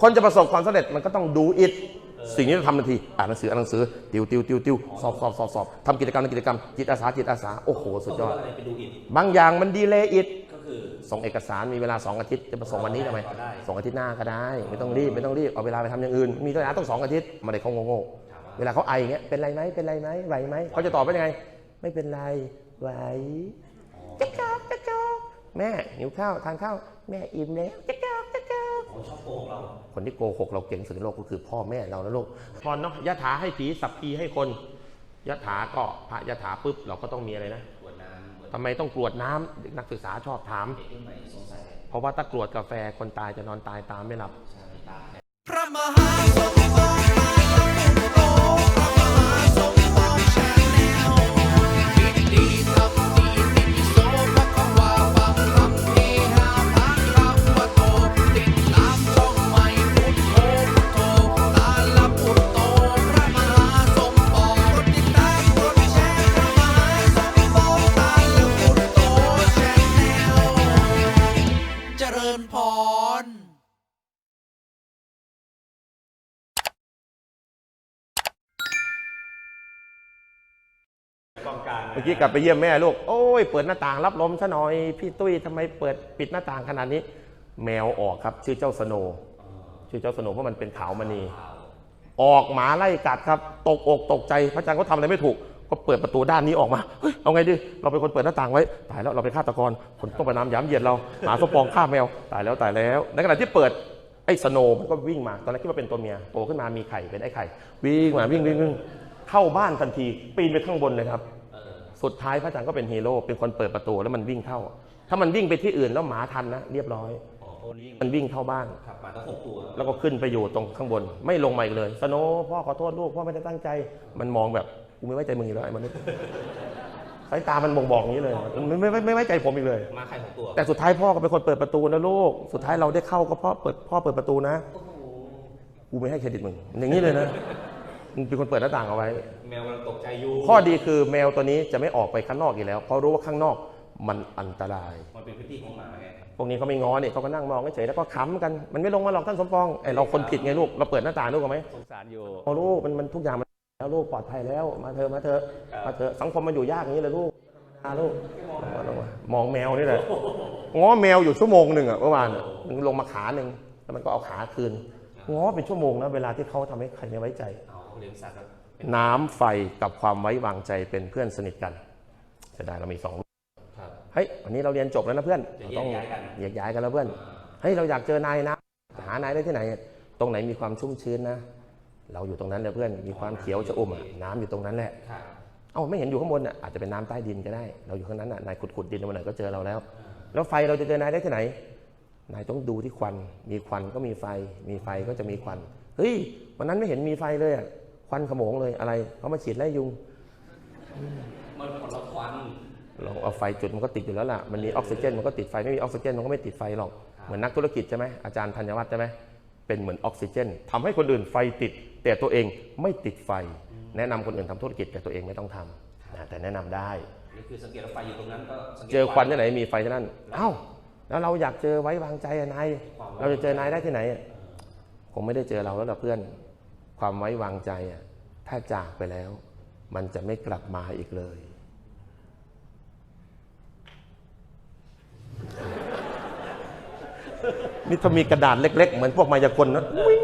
คนจะประสบความสำเร็จมันก็ต้องดูอิทสิ่งนี้เราทำทันทีอ่านหนังสืออ่านหนังสือติวติวติวติวสอบสอบสอบสอบทำกิจกรรมทำกิจกรรมจิตอาสาจิตอาสาโอ้โหสุดยอด ก็คืว่าอะไรไปดูอินบางอย่างมันดีเลยอิทก็คือ ส่งเอกสารมีเวลา 2 อาทิตย์จะมาส่งวันนี้ทำไมก็ได้ ส่งอาทิตย์หน้าก็ได้ ไม่ต้องรีบไม่ต้องรีบเอาเวลาไปทำอย่างอื่น มีเวลาต้องสองอาทิตย์ไมาได้เขาโง่ๆเวลาเขาไออย่างเงี้ยเป็นไรไหมเป็นไรไหมไหวไหมเขาจะตอบว่ายังไง ไม่เป็นไรไหวจ๊กจ๊อกจ๊กจ๊อกแม่หิวข้าวทานข้าวแม่อิ่มแล้วจ๊กจ๊อก จ๊กจ๊อกผมชอบโกงเรา คนที่โกหกเราเก่งสุดในโลกก็คือพ่อแม่เรานะลูกพรเนาะยะถาให้ผีสัพพีให้คนยะถาก็พระยะถาปุ๊บเราก็ต้องมีอะไรนะขวดน้ำเหมือนทำไมต้องกรวดน้ำเด็กนักศึกษาชอบถามเด็กรุ่นใหม่สงสัยเพราะว่าถ้ากรวดกาแฟคนตายจะนอนตายตามไม่หลับ มื่อกี้กลับไปเยี่ยมแม่ลูก โอ้ย เปิดหน้าต่างรับลมซะหน่อย พี่ตุ้ยทำไมเปิดปิดหน้าต่างขนาดนี้ แมวออกครับ ชื่อเจ้าสโนชื่อเจ้าสโนเพราะมันเป็นขาวมณี ออกหมาไล่กัดครับ ตกอกตกใจ พระอาจารย์ก็ทำอะไรไม่ถูก ก็เปิดประตูด้านนี้ออกมา เฮ้ย เอาไงดี เราเป็นคนเปิดหน้าต่างไว้ ตายแล้ว เราเป็นฆาตกร คนต้องประนามย้ำเหยียดเรา หมาสปองฆ่าแมว ตายแล้วตายแล้ว ในขณะที่เปิดไอ้สโนมันก็วิ่งมา ตอนแรกคิดว่าเป็นตัวเมีย โตขึ้นมามีไข่เป็นไอ้ไข่ วิ่งมาวิ่งวิ่งวิ่งเข้าบ้านทันที ปีนไปข้างบนเลยครับ สุดท้ายพระอาจารย์ก็เป็นฮีโร่เป็นคนเปิดประตูแล้วมันวิ่งเข้า ถ้ามันวิ่งไปที่อื่นแล้วหมาทันนะเรียบร้อยอ๋อคนนี้มันวิ่งเข้าบ้านขับมาตั้งหกตัวแล้วก็ขึ้นไปอยู่ตรงข้างบน ไม่ลงมาอีกเลย สโนว์พ่อขอโทษลูกพ่อไม่ได้ตั้งใจ มันมองแบบกูไม่ไว้ใจมึงอีกแล้วไอ้มนุษย์สายตามันบ่งบอกอย่างนี้เลยมันไม่ไม่ไม่ไว้ใจผมอีกเลย มาใครหกตัว แต่สุดท้ายพ่อก็เป็นคนเปิดประตูนะลูก สุดท้ายเราได้เข้าก็เพราะเปิดพ่อเปิดประตูนะโอ้โหกูไม่ให้เครดิตมึง อย่างนี้เลยนะมึง เป็นคนเปิดหน้าต่างเอาไว้ แมวกำลังตกใจอยู่ข้อดีคือแมวตัวนี้จะไม่ออกไปข้างนอกอีกแล้ว เพราะรู้ว่าข้างนอกมันอันตราย มันเป็นพื้นที่ของหมาไงพวกนี้เขาไม่ง้อเนี่ยเขาก็นั่งมองเฉยๆแล้วก็ขำกัน มันไม่ลงมาหรอกท่านสมปองไอเราคนผิดไงลูก เราเปิดหน้าต่างลูกเอาไหมสงสารอยู่พอลูกมันมันทุกอย่างมันแล้วลูกปลอดภัยแล้ว มาเถอะมาเถอะมาเถอะสังคมมันอยู่ยากอย่างนี้เลยลูกมาลูกมาลงมามองแมวนี่แหละง้อแมวอยู่ชั่วโมงหนึ่งอะเมื่อวานอะมันลงมาขาหนึ่งแล้วมันก็เอาขาคืนง้อเป็นชั่วโมงนะเวลาที่เขาทำให้ใครไม่ไว้ใจ เอาเลี้ยงสัตว์ครับน้ำไฟกับความไว้วางใจเป็นเพื่อนสนิทกันจะได้เรามีสองครับเฮ้ยวันนี้เราเรียนจบแล้วนะเพื่อนจะเราแยกต้องย้ายกันแยกย้ายกันแล้วเพื่อนเฮ้ยเราอยากเจอนายนะ หานายได้ที่ไหน ตรงไหนมีความชุ่มชื้นนะ เราอยู่ตรงนั้นเลยเพื่อนมีความเขียวชอุ่มอะน้ำอยู่ตรงนั้นแหละครับเอ้าไม่เห็นอยู่ข้างบนอะอาจจะเป็นน้ำใต้ดินก็ได้ เราอยู่ข้างนั้นอะนายขุดขุดดินมาหน่อยก็เจอเราแล้ว แล้วไฟเราจะเจอนายได้ที่ไหน นายต้องดูที่ควัน มีควันก็มีไฟ มีไฟก็จะมีควัน เฮ้ยวันนั้นไม่เห็นมีไฟเลยอะ ควันขโมงเลยอะไรเขามาฉีดไล่ยุง มันผลละควันลองเอาไฟจุดมันก็ติดอยู่แล้วล่ะ มันมีออกซิเจนมันก็ติดไฟ ไม่มีออกซิเจนมันก็ไม่ติดไฟหรอก เหมือนนักธุรกิจใช่ไหมอาจารย์ธัญวัฒน์ใช่ไหมเป็นเหมือนออกซิเจนทำให้คนอื่นไฟติด แต่ตัวเองไม่ติดไฟ แนะนำคนอื่นทำธุรกิจแต่ตัวเองไม่ต้องทำนะแต่แนะนำได้นี่คือสังเกตว่าไฟอยู่ตรงนั้นก็สังกตเจอควันที่ไหนมีไฟที่นั่นเอ้าแล้วเราอยากเจอไว้วางใจอะนาย เราจะเจอนายได้ที่ไหนอะคงไม่ได้เจอเราแล้วล่ะเพื่อน ความไว้วางใจอะถ้าจากไปแล้ว มันจะไม่กลับมาอีกเลย นี่ถ้ามีกระดาษเล็ก ๆ เหมือนพวกมายากลนะวิ่ง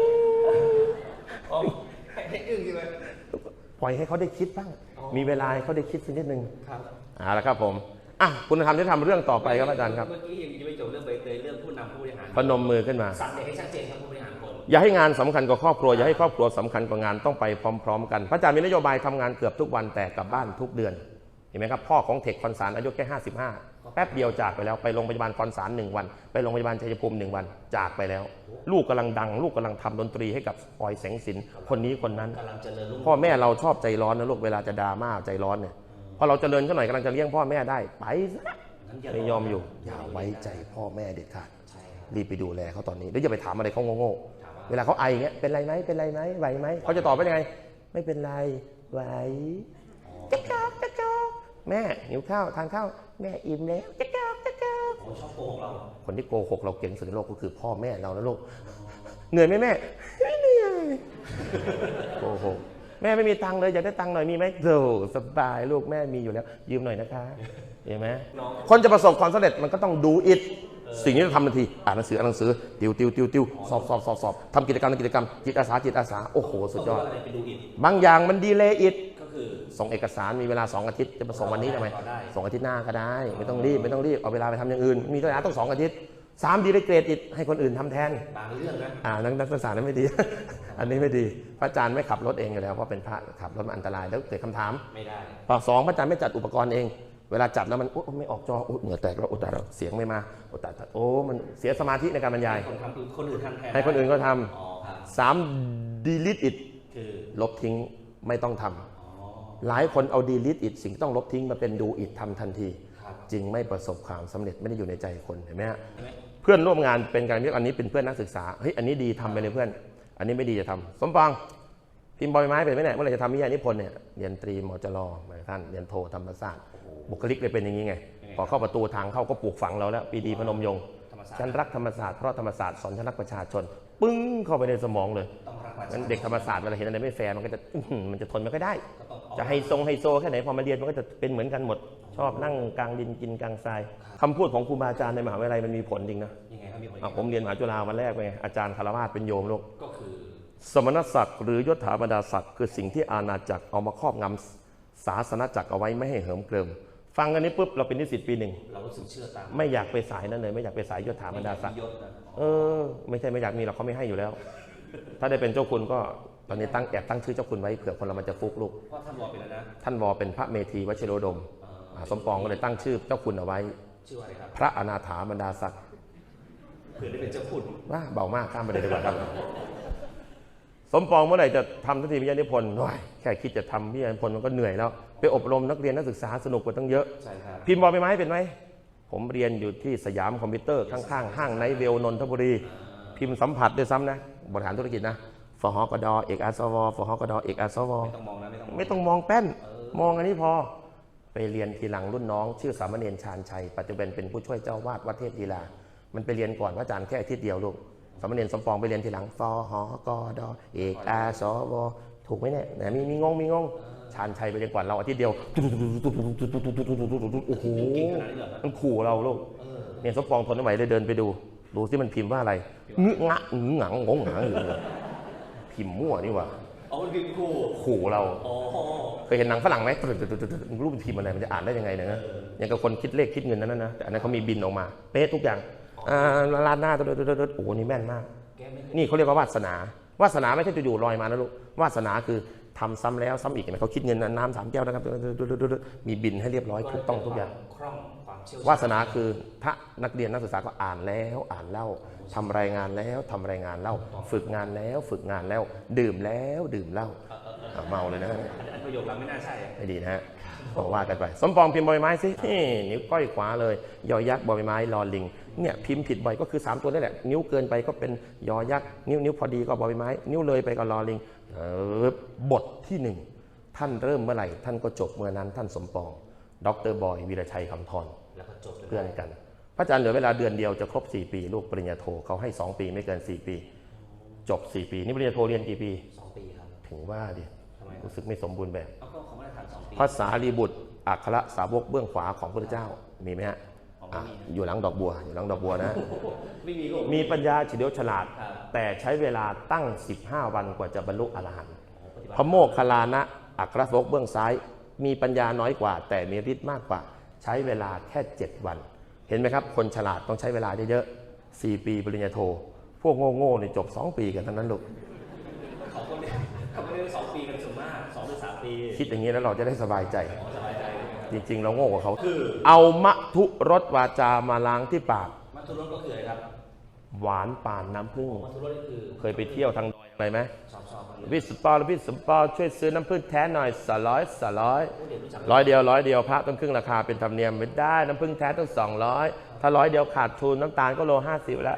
อ๋อให้ให้อึ้งใช่ไหมปล่อยให้เขาได้คิดบ้าง มีเวลาให้เขาได้คิดสักนิดนึงครับเอาละครับผมอะคุณธรรมจะทำเรื่องต่อไปครับอาจารย์ครับ เมื่อกี้ยังไม่จบเรื่องใบเตยเรื่องผู้นำผู้บริหารพนมมือขึ้นมา สั่งเด็กให้ชัดเจนครับผู้บริหารคน อย่าให้งานสำคัญกว่าครอบครัว อย่าให้ครอบครัวสำคัญกว่างานต้องไปพร้อม ๆ กัน พระอาจารย์มีนโยบายทำงานเกือบทุกวันแต่กลับบ้านทุกเดือน เห็นไหมครับ พ่อของเทคคอนสารอายุแค่ 55 แป๊บเดียวจากไปแล้ว ไปโรงพยาบาลคอนสารหนึ่งวัน ไปโรงพยาบาลชัยภูมิหนึ่งวัน จากไปแล้ว ลูกกำลังดัง ลูกกำลังทำดนตรีให้กับปอยแสงสิน คนนี้คนนั้นกำลังเจริญรุ่งพ่อแม่เราชอบใจร้อนนะลูก เวลาจะดราม่าใจร้อนเนี่ยพอเราเจริญขึ้นหน่อยกำลังจะเลี้ยงพ่อแม่ได้ ไปซะนั้นอย่าไม่ยอมอยู่ อย่าไว้ใจพ่อแม่เด็ดขาดใช่ครับรีบไปดูแลเขาตอนนี้ แล้วอย่าไปถามอะไรเขาโง่ๆ เวลาเขาไอเงี้ยเป็นไรไหมเป็นไรไหมไหวไหมเขาจะตอบว่ายังไง ไม่เป็นไรไหวจ๊กจ๊อกจ๊กจ๊อกแม่หิวข้าวทานข้าวแม่อิ่มแล้วจ๊กจ๊อกจ๊กจ๊อกชอบโกหกเราคนที่โกหกเราเก่งสุดในโลกก็คือพ่อแม่เรานะลูกเหนื่อยไหมแม่ไม่เหนื่อยโอ้โหแม่ไม่มีตังค์เลยอยากได้ตังค์หน่อยมีไหมโธ่สบายลูกแม่มีอยู่แล้ว ยืมหน่อยนะคะเห็นไหมคนจะประสบความสำเร็จมันก็ต้องดูอิด สิ่งที่เราทำทันทีอ่านหนังสืออ่านหนังสือติวติวติวติวสอบสอบสอบสอบทำกิจกรรมทำกิจกรรมจิตอาสาจิตอาสาโอ้โหสุดยอดอะไรไปดูอินบางอย่างมันดีเลยอิดก็คือ ส่งเอกสารมีเวลา 2 อาทิตย์จะมาส่งวันนี้ทำไมก็ได้ ส่งอาทิตย์หน้าก็ได้ ไม่ต้องรีบไม่ต้องรีบเอาเวลาไปทำอย่างอื่น มีเวลาต้องสองอาทิตย์สามดีเลยเกรดอิดให้คนอื่นทำแทน บางเรื่องนะอ่านักนักศึกษานั้นไม่ดี อันนี้ไม่ดี พระอาจารย์ไม่ขับรถเองอยู่แล้วเพราะเป็นพระขับรถมันอันตรายแล้วเกิดคำถามไม่ได้ปอกสองพระอาจารย์ไม่จัดอุปกรณ์เอง เวลาจัดแล้วมันโอ้ไม่ออกจอโอ้เหงื่อแตกแล้วโอ้ตายแล้วเสียงไม่มาโอ้ตายตายโอ้มันเสียสมาธิในการบรรยาย คนทำคือคนอื่นทำแทนให้คนอื่นก็ทอ๋อครับำสาม delete it คือลบทิ้งไม่ต้องทำอ๋อหลายคนเอา delete it สิ่งที่ต้องลบทิ้งมาเป็น do it ทำทันที ครับจึงไม่ประสบความสำเร็จไม่ได้อยู่ในใจคนเห็นไหมฮะ ใช่ไหมเพื่อนร่วมงานเป็นการเรียกอันนี้เป็นเพื่อนนักศึกษาเฮ้ยอันนี้ดีทำไปเลยเพื่อน อันนี้ไม่ดีจะทำสมปอง พิมพ์บอยไม้เป็นไหมเนี่ยเมื่อไหร่จะทำวิทยานิพนธ์เนี่ยเรียนตรีมจรมาท่านเรียนโทธรรมศาสตร์บุคลิกเลยเป็นอย่างนี้ไงพอเข้าประตูทางเข้าก็ปลูกฝังเราแล้วปีดีพนมยงค์ธรรมศาสตร์ฉันรักธรรมศาสตร์เพราะธรรมศาสตร์สอนฉันรักประชาชน ปึ้งเข้าไปในสมองเลยต้องรักประชาชงั้นเด็กธรรมศาสตร์เวลาเห็นอะไรไม่แฟร์มันก็จะอื้อหือมันจะทนไม่ค่อยได้ก็ต้องจะไฮทรงไฮโซแค่ไหนพอมาเรียนมันก็จะเป็นเหมือนกันหมด ชอบนั่งกลางดินกินกลางทรายคำพูดของครูบาอาจารย์ในมหาวิทยาลัยมันมีผลจริงนะยังไงครับมีคนอะผมเรียนมหาจุฬาวันแรกไปไงอาจารย์คารวาสเป็นโยมลูกก็คือ สมณศักดิ์หรือยศถาบรรดาศักดิ์คือสิ่งที่อาณาจักรเอามาครอบงำศาสนจักรเอาไว้ไม่ให้เหิมเกริม ฟังกันนี้ปุ๊บเราเป็นนิสิตปีหนึ่งเรารู้สึกเชื่อตามไม่อยากไปสายนั้นเลย ไม่อยากไปสายยศถาบรรดาศักดิ์ยศนะเออ ไม่ใช่ไม่อยากมีหรอกเขาไม่ให้อยู่แล้ว ถ้าได้เป็นเจ้าคุณก็ตอนนี้ตั้งแอบตั้งชื่อเจ้าคุณไว้เผื่อคนเรามันจะฟุกลูกเพราะท่านรอไปแล้วนะท่านวอเป็นพระเมธีวชิโรดมอ่าสมปองก็เลยตั้งชื่อเจ้าคุณเอาไว้ชื่อว่าอะไรครับพระอนาถาบรรดาศักดิ์เผื่อได้เป็นเจ้าคุณว่าเบามากข้ามไปเลยดีกว่าครับ สมปองเมื่อไหร่จะทำทันทีวิทยานิพนธ์โอ้ยแค่คิดจะทำวิทยานิพนธ์มันก็เหนื่อยแล้ว ไปอบรมนักเรียนนักศึกษาสนุกกว่าตั้งเยอะ ใช่ครับพิมพ์บอลไปไหมเป็นไหม ผมเรียนอยู่ที่สยามคอมพิวเตอร์ข้างๆ ห้างไนท์เวลนนทบุรี พิมพ์สัมผัสด้วยซ้ำนะ บริหารธุรกิจนะฟหกดเอกอาสวฟหกดเอกอาสวไม่ต้องมองนะไม่ต้องมองไม่ต้องมองแป้น มองอันนี้พอไปเรียนทีหลังรุ่นน้อง ชื่อสามเณรชาญชัยปัจจุบันเป็นผู้ช่วยเจ้าวาดวัดเทพดีลา มันไปเรียนก่อนพระอาจารย์แค่อาทิตย์เดียวลูก สามเณรสมปองไปเรียนทีหลังฟหกดเอกอาสวถูกไหมเนี่ยไหนมีมีงงมีงงชาญชัยไปเรียนก่อนเราอาทิตย์เดียวโอ้โหเก่งขนาดนี้เหรอครับมันขู่เราลูกเนี่ยสมปองทนไม่ไหวเลยเดินไปดู ดูที่มันพิมพ์ว่าอะไรงึงะงึงหงังงงหงังอยู่เลยพิมพ์มั่วนี่หว่าอ๋อมันพิมพ์คู่ขู่เราอ๋อเคยเห็นหนังฝรั่งไหมรูปพิมพ์อะไรมันจะอ่านได้ยังไงเนะอย่างกับคนคิดเลขคิดเงินนั้นนะแต่อันนั้นเขามีบินออกมา เป๊ะทุกอย่าง อ่าลาดหน้าตัวโอ้โหนี่แม่นมากแกไม่เคยนี่เขาเรียกว่าวาสนาวาสนาไม่ใช่อยู่ๆลอยมานะลูกวาสนาคือทำซ้ำแล้วซ้ำอีกเห็นไหมเขาคิดเงินนะน้ำสามแก้วนะครับมีบินให้เรียบร้อยถูกต้องทุกอย่างคล่องความเชี่ยวชาญวาสนาคือถ้านักเรียนนักศึกษาก็อ่านแล้วอ่านเล่าทำรายงานแล้วทำรายงานเล่า ฝึกงานแล้วฝึกงานแล้ว ดื่มแล้วดื่มเหล้าอะเมาเลยนะอันอันประโยคหลังไม่น่าใช่อะไม่ดีนะฮะบอกว่ากันไป สมปองพิมพ์บอยไม้สินี่นิ้วก้อยขวาเลยยอยักษ์บอยไม้รอลิง เนี่ยพิมพ์ผิดบ่อยก็คือ 3 ตัวนี่แหละ นิ้วเกินไปก็เป็นยอยักษ์นิ้วนิ้วพอดีก็บอยไม้ นิ้วเลยไปก็รอลิงเออบทที่หนึ่งท่านเริ่มเมื่อไหร่ ท่านก็จบเมื่อนั้นท่านสมปอง ดรบอยวีรชัยคำทรแล้วก็จบเลยเพื่อนกัน พระอาจารย์เหลือเวลาเดือนเดียวจะครบ 4 ปี ลูกปริญญาโทเขาให้ 2 ปีไม่เกิน 4 ปี จบ 4 ปี นี่ปริญญาโทเรียนกี่ปีสองปีครับถึงว่าดิทำไมครับรู้สึกไม่สมบูรณ์แบบเอาก็เขาไม่ได้ทำสองปีภาษาลีบุตรอัครสาวกเบื้องขวาของพระเจ้ามีไหมฮะ อ๋ออะไม่มีอยู่หลังดอกบัว อยู่หลังดอกบัวนะ ไม่มีลูกมีปัญญาเฉลียวฉลาดครับแต่ใช้เวลาตั้ง 15 วันกว่าจะบรรลุอรหันต์อ๋อปฏิบัติพระโมคคัลลานะอัครสาวกเบื้องซ้าย มีปัญญาน้อยกว่า แต่มีฤทธิ์มากกว่า ใช้เวลาแค่ 7 วัน เห็นไหมครับ คนฉลาดต้องใช้เวลาเยอะๆ4ปีปริญญาโท พวกโง่ๆเนี่ยจบ 2 ปีกันทั้งนั้นลูกเขาก็เรียนเขาก็เรียนสองปีกันส่วนมากสองหรือสามปี คิดอย่างนี้แล้วเราจะได้สบายใจอ๋อสบายใจเลยครับจริง ๆ เราโง่กว่าเขาเอามะทุรสวาจามาล้างที่ปาก มัทุรสก็คืออะไรครับหวานป่านน้ำผึ้งมัทุรสก็คือเคยไปเที่ยวทางดอยอะไรไหมชอบชอบมันพี่สปอร์พี่สปอร์ช่วยซื้อน้ำผึ้งแท้หน่อยสร้อยสร้อย ผู้เด็กรู้จักร้อยเดียวร้อยเดียวพระต้องครึ่งราคาเป็นธรรมเนียมไม่ได้น้ำผึ้งแท้ต้องสองร้อยถ้าร้อยเดียวขาดทุนน้ำตาลก็โลห้าสิบแล้ว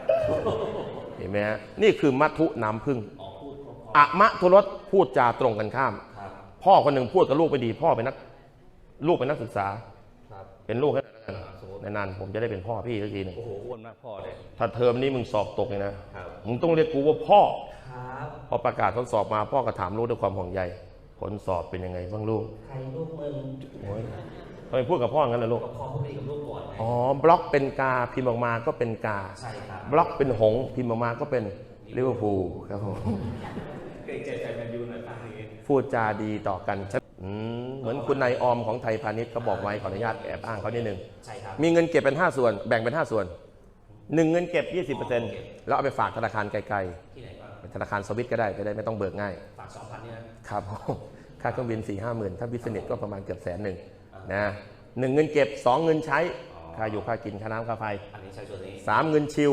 เห็นไหมฮะนี่คือมัทุน้ำผึ้งออกพูดครบอะมะทุรสพูดจาตรงกันข้าม ครับพ่อคนหนึ่งพูดกับลูกไปดี พ่อเป็นนัก ลูกเป็นนักศึกษา ครับเป็นลูกแค่นั้นนะนานๆผมจะได้เป็นพ่อพี่สักทีหนึ่งโอ้โหอ้วนมากพ่อเลยถ้าเทอมนี้มึงสอบตกเลยนะ ครับมึงต้องเรียกกูว่าพ่อ ครับ พอประกาศผลสอบมาพ่อก็ถามลูกด้วยความห่วงใยผลสอบเป็นยังไงบ้างลูกใครลูกมึงโอ้ยทำไมพูดกับพ่องั้นล่ะลูกก็พ่อพูดดีกับลูกก่อนไหมอ๋อ บล็อกเป็นกาพิมพ์ออกมาก็เป็นกา ใช่ครับบล็อกเป็นหงส์พิมพ์ออกมาก็เป็นลิเวอร์พูลครับผม เกรงใจแฟนแมนยูหน่อยป้าอย่างงี้ พูดจาดีต่อกันชัดอืม เหมือนคุณนายออมของไทยพาณิชย์เขาบอกไว้ขออนุญาตแอบอ้างเขานิดนึงใช่ครับ มีเงินเก็บเป็น 5 ส่วน แบ่งเป็น 5 ส่วนหนึ่งเงินเก็บ 20%แล้วเอาไปฝากธนาคารไกลที่ไหนบ้างๆเป็นธนาคารสวิตก็ได้จะได้ไม่ต้องเบิกง่าย ฝากสองพันเนี่ยนะครับ ค่าเครื่องบิน4ี่ห้าหมื่นถ้าบิสเนสก็ประมาณเกือบแสนหนึ่งนะหนึ่งเงินเก็บ 2 เงินใช้ ค่าอยู่ค่ากินค่าน้ำค่าไฟ อันนี้ใช้ส่วนนี้สามเงินชิล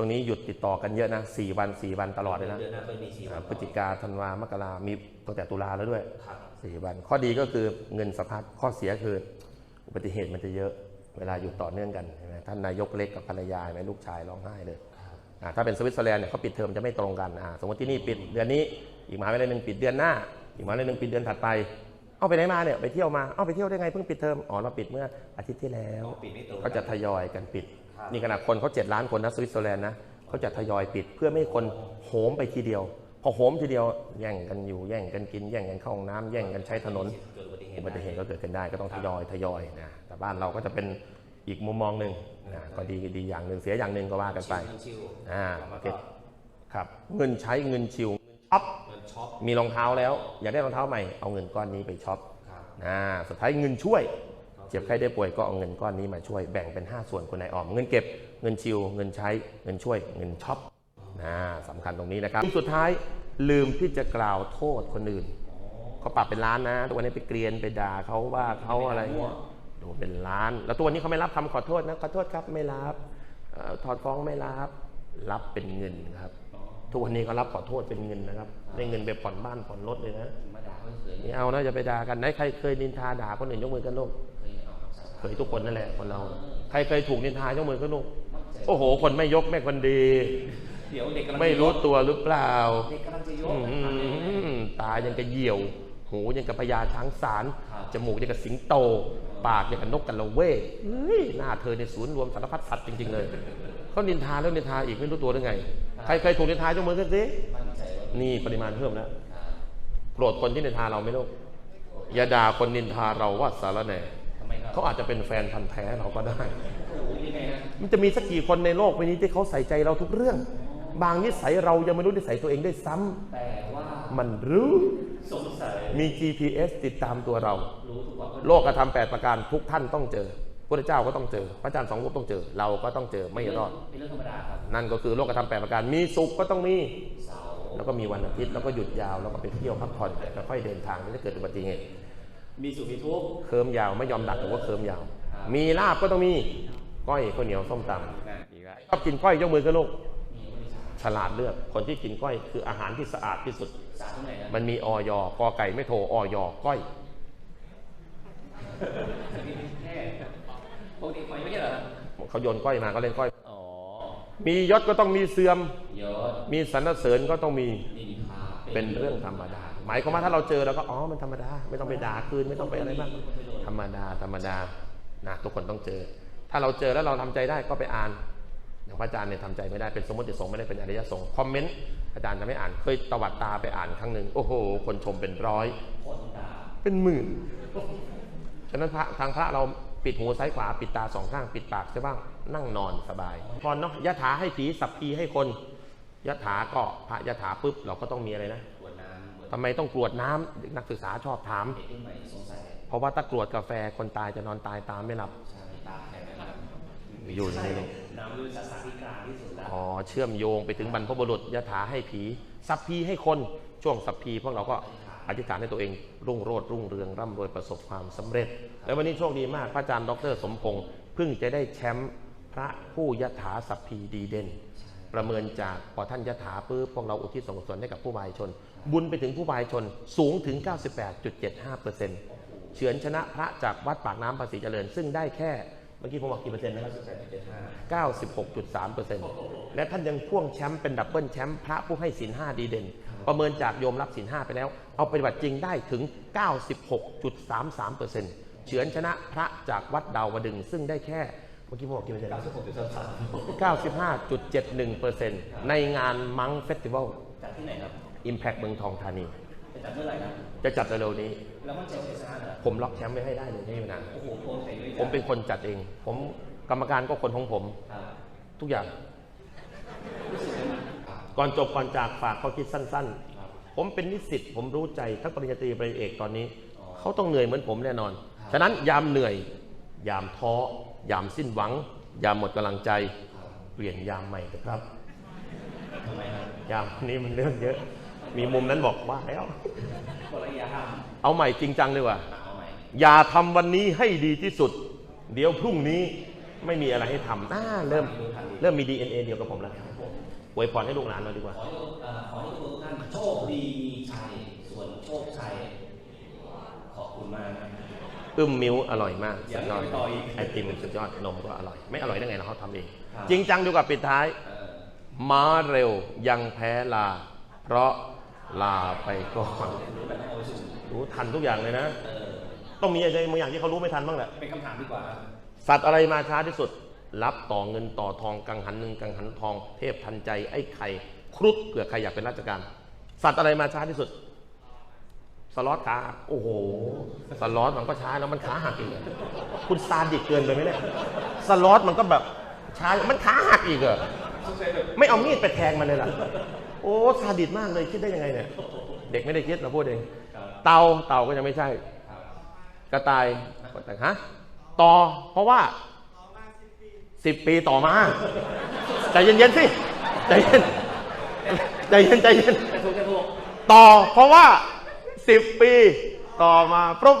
ช่วงนี้หยุดติดต่อกันเยอะนะสี่วันสี่วันตลอดเลยนะเดือนหน้าก็มีสี่วันพฤศจิกาธันวามกรามีตั้งแต่ตุลาแล้วด้วยครับสี่วัน ข้อดีก็คือเงินสะพัดข้อเสียคือ อุบัติเหตุมันจะเยอะเวลาอยู่ต่อเนื่องกันใช่ไหมท่านนายกเล็กกับภรรยาเห็นไหมลูกชายร้องไห้เลยอ่าถ้าเป็นสวิตเซอร์แลนด์เนี่ยเขาปิดเทอมจะไม่ตรงกันอ่าสมมติที่นี่ปิดเดือนนี้ อีกมหาวิทยาลัยหนึ่งปิดเดือนหน้า อีกมหาวิทยาลัยหนึ่งปิดเดือนถัดไปเอาไปไหนมาเนี่ยไปเที่ยวมาเอาไปเที่ยวได้ไงเพิ่งปิดเทอมอ๋อเราปิดเมื่ออาทิตย์ที่แล้วปิดไม่ตรงก็จะทยอยกันปิดครับ นี่ขนาดคนเขาเจ็ดล้านคนนะสวิตเซอร์แลนด์นะเขาจะทยอยปิดเพื่อไม่ให้คนโหมไปทีเดียว พอโหมทีเดียวแย่งกันอยู่แย่งกันกิน แย่งกันเข้าห้องน้ำแย่งกันใช้ถนนเกิดอุบัติเหตุอุบัติเหตุก็เกิดขึ้นได้ก็ต้องทยอยทยอยนะแต่บ้านเราก็จะเป็นอีกมุมมองหนึ่งนะก็ดีดีอย่างหนึ่งเสียอย่างหนึ่งก็ว่ากันไปเงินชิวอ่าแล้วโอเคก็ครับเงินใช้เงินชิวช็อปเงินช็อปมีรองเท้าแล้ว อยากได้รองเท้าใหม่เอาเงินก้อนนี้ไปช็อปครับอ่าสุดท้ายเงินช่วย เจ็บไข้ได้ป่วยก็เอาเงินก้อนนี้มาช่วยแบ่งเป็น 5 ส่วนคนในออม เงินเก็บเงินชิว เงินใช้เงินช่วย เงินช็อปนะสำคัญตรงนี้นะครับสุดท้ายลืมที่จะกล่าวโทษคนอื่นเขาปรับเป็นล้านนะทุกวันนี้ไปเกลียนไปด่าเขาว่าเขาอะไรเงี้ยโดนเป็นล้าน แล้วตัวนี้เขาไม่รับคำขอโทษนะขอโทษครับไม่รับออถอนฟ้องไม่รับ รับเป็นเงินครับทุกวันนี้เขารับขอโทษเป็นเงินนะครับได้เงินไปผ่อนบ้านผ่อนรถเลยนะไมาด่าเขาเฉยนี่เอานะอย่าไปด่ากันไหนใครเคยนินทาด่าคนอื่นยกมือกันลูก เคยเอาครับเคยทุกคนนั่นแหละคนเรา ใครเคยถูกนินทายกมือกันลูกโอ้โห คนไม่ยกแม่คนดี เดี๋ยวเด็กกำลังไม่รู้ตัวหรือเปล่าเด็กกำลังจะยกอืมตายังกระเหยี่ยว หูยังกับพญาช้างสารครับจมูกยังกับสิงโต ปากยังกับนกกระละเวกเฮ้ยหน้าเธอในศูนย์รวมสารพัดสัตว์จริงๆเลยเขานินทาแล้วนินทาอีกไม่รู้ตัวได้ไง ใครเคยถูกนินทายกมือกันสิมั่นใจว่านี่ปริมาณเพิ่มแล้วโกรธคนที่นินทาเราไหม่ลูกอย่าด่าคนนินทาเราว่าสารแหน่ทำไมครับ เขาอาจจะเป็นแฟนพันธ์แท้เราก็ได้โอ้โหยังไงฮะมันจะมีสักกี่คนในโลกใบนี้ที่เขาใส่ใจเราทุกเรื่อง บางนิสัยเรายังไม่รู้นิสัยตัวเองด้วยซ้ำแต่ว่ามันรู้สงสัยมี GPS ติดตามตัวเรารู้ทุกวันโลกกระทำแปดประการทุกท่านต้องเจอพระเจ้าก็ต้องเจอ พระอาจารย์สองรูปต้องเจอ เราก็ต้องเจอไม่รอดเป็นเรื่องธรรมดาครับ นั่นก็คือโลกกระทำแปดประการ มีสุขก็ต้องมีเสาร์แล้วก็มีวันอาทิตย์ แล้วก็หยุดยาว แล้วก็ไปเที่ยวพักผ่อนแต่ค่อยๆเดินทางไม่ได้เกิดอุบัติเหตุ มีสุขมีทุกข์ เคิมยาวไม่ยอมดักหรือว่าเคิมยาวมีลาบก็ต้องมีก้อยข้าวเหนียวส้มตำนะอีกแล้วชอบกินก้อยยกมือกันลูกฉลาดเลือกคนที่กินก้อยคืออาหารที่สะอาดที่สุด สาตรงไหนนะมันมีออยกอไก่ไม่โทรออยก้อย แค่ปกติคอยไม่ใช่เหรอเขาโยนก้อยมาก็เล่นก้อย อ๋อมียศก็ต้องมีเสื่อม ยศมีสรรเสริญก็ต้องมีนินทาเป็นเรื่องธรรมดา หมายความว่าถ้าเราเจอแล้วก็อ๋อมันธรรมดา ไม่ต้องไปด่าคืนไม่ต้องไปอะไรมากธรรมดาธรรมดานะทุกคนต้องเจอ ถ้าเราเจอแล้วเราทำใจได้ก็ไปอ่านอย่างพระอาจารย์เนี่ยทำใจไม่ได้เป็นสมมติสงฆ์ไม่ได้เป็นอริยสงฆ์คอมเมนต์อาจารย์จะไม่อ่านเคยตวัดตาไปอ่านครั้งหนึ่งโอ้โห คนชมเป็นร้อยเป็นหมื่นฉะนั้นพระทางพระเราปิดหูซ้ายขวาปิดตาสองข้างปิดปากใช่บ้างนั่งนอนสบายพรเนาะยะถาให้ผีสัพพีให้คนยะถาก็พระยะถาปุ๊บเราก็ต้องมีอะไรนะ ทำไมต้องกรวดน้ำเด็กนักศึกษาชอบถามเด็กรุ่นใหม่สงสัยเพราะว่าถ้ากรวดกาแฟคนตายจะนอนตายตามไม่หลับใช่ตาแข็งนะครับอยู่ในนี้น้ำคือศาสนาที่กลางที่สุดแล้วอ๋อเชื่อมโยงไปถึงบรรพบุรุษยะถาให้ผีสัพพีให้คนช่วงสัพพีพวกเราก็อธิษฐานให้ตัวเอง รุ่งโรจน์รุ่งเรืองร่ำรวยประสบความสำเร็จ แล้ววันนี้โชคดีมากพระอาจารย์ดร สมพงศ์เพิ่งจะได้แชมป์พระผู้ยะถาสัพพีดีเด่น ประเมินจากพอท่านยะถาปุ๊บพวกเราอุทิศส่วนกุศลให้กับผู้วายชน บุญไปถึงผู้วายชนสูงถึง 98.75%เฉือนชนะพระจากวัดปากน้ำภาษีเจริญ ซึ่งได้แค่เมื่อกี้ผมบอกกี่เปอร์เซ็นต์นะครับ96.3%และท่านยังพ่วงแชมป์เป็นดับเบิลแชมป์พระผู้ให้ศีลห้าดีเด่น ประเมินจากโยมรับศีลห้าไปแล้ว เอาปฏิบัติจริงได้ถึง 96.33%เฉือนชนะพระจากวัดดาวดึง ซึ่งได้แค่เมื่อกี้ผมบอกกี่เปอร์เซ็นต์เก้าสิบหกจุดสามสาม95.71%ในงานมังเฟสติวัลจัดที่ไหนครับ Impact เมืองทองธานี จะจัดเมื่อไหร่ครับจะจัดเร็วๆนี้ แล้วมันเจ็ดชนะเหรอผมล็อกแชมป์ไว้ให้ได้เลยไม่นานโอ้โหโปรเจกต์เลยผมเป็นคนจัดเอง ผมกรรมการก็คนของผม ครับทุกอย่าง รู้สึกยังไงก่อนจบก่อนจากฝากข้อคิดสั้นๆผมเป็นนิสิตผมรู้ใจทั้งปริญญาตรีปริญญาเอกตอนนี้เขาต้องเหนื่อยเหมือนผมแน่นอนฉะนั้นยามเหนื่อย ยามท้อ ยามสิ้นหวัง ยามหมดกำลังใจเปลี่ยนยามใหม่เถอะครับ ทำไมครับยามนี้มันเรื่องเยอะ มีมุมนั้นบอกว่าแล้วกฎระยะห่างเอาใหม่จริงจังดีกว่าเอาใหม่อย่าทำวันนี้ให้ดีที่สุด เดี๋ยวพรุ่งนี้ไม่มีอะไรให้ทำน่าเริ่มเริ่มมี DNA เดียวกับผมแล้วอวยพรให้ลูกหลานเราดีกว่า ขอให้เอ่อขอให้ทุกท่านโชคดีมีชัยส่วนโชคชัยขอบคุณมากนะอึ้มมิ้วอร่อยมากอย่าสุดยอดไปต่ออีกไอติมสุดยอดนมก็อร่อย ไม่อร่อยได้ไงเราเขาทำเองครับจริงจังดีกว่าปิดท้ายเออม้าเร็วยังแพ้ลา เพราะ ลาไปก่อนรู้แบบเอาไปสู่รู้ทันทุกอย่างเลยนะเออต้องมีอะไรบางอย่างที่เขารู้ไม่ทันบ้างแหละ เป็นคำถามดีกว่า สัตว์อะไรมาช้าที่สุด รับต่อเงินต่อทองกังหันหนึ่งกังหันทอง เทพทันใจไอ้ไข่ครุฑเผื่อใครอยากเป็นราชการ สัตว์อะไรมาช้าที่สุด สล็อตขาหักโอ้โห สล็อตมันก็ช้าแล้วมันขาหักอีกอะคุณซาดิกเกินไปไหมเนี่ย สล็อตมันก็แบบช้า มันขาหักอีกเหรอไม่เอามีดไปแทงมันเลยล่ะ โอ้ซาดิสมากเลยคิดได้ยังไงเนี่ย เด็กไม่ได้คิดเราพูดเองครับเตาเตาก็ยังไม่ใช่ครับกระต่ายก็แต่ฮะต่อเพราะว่าสิบปีต่อมาใจเย็นๆสิใจเย็นใจเย็นใจเย็นจะถูกจะถูกต่อเพราะว่าสิบปีต่อมาปรบ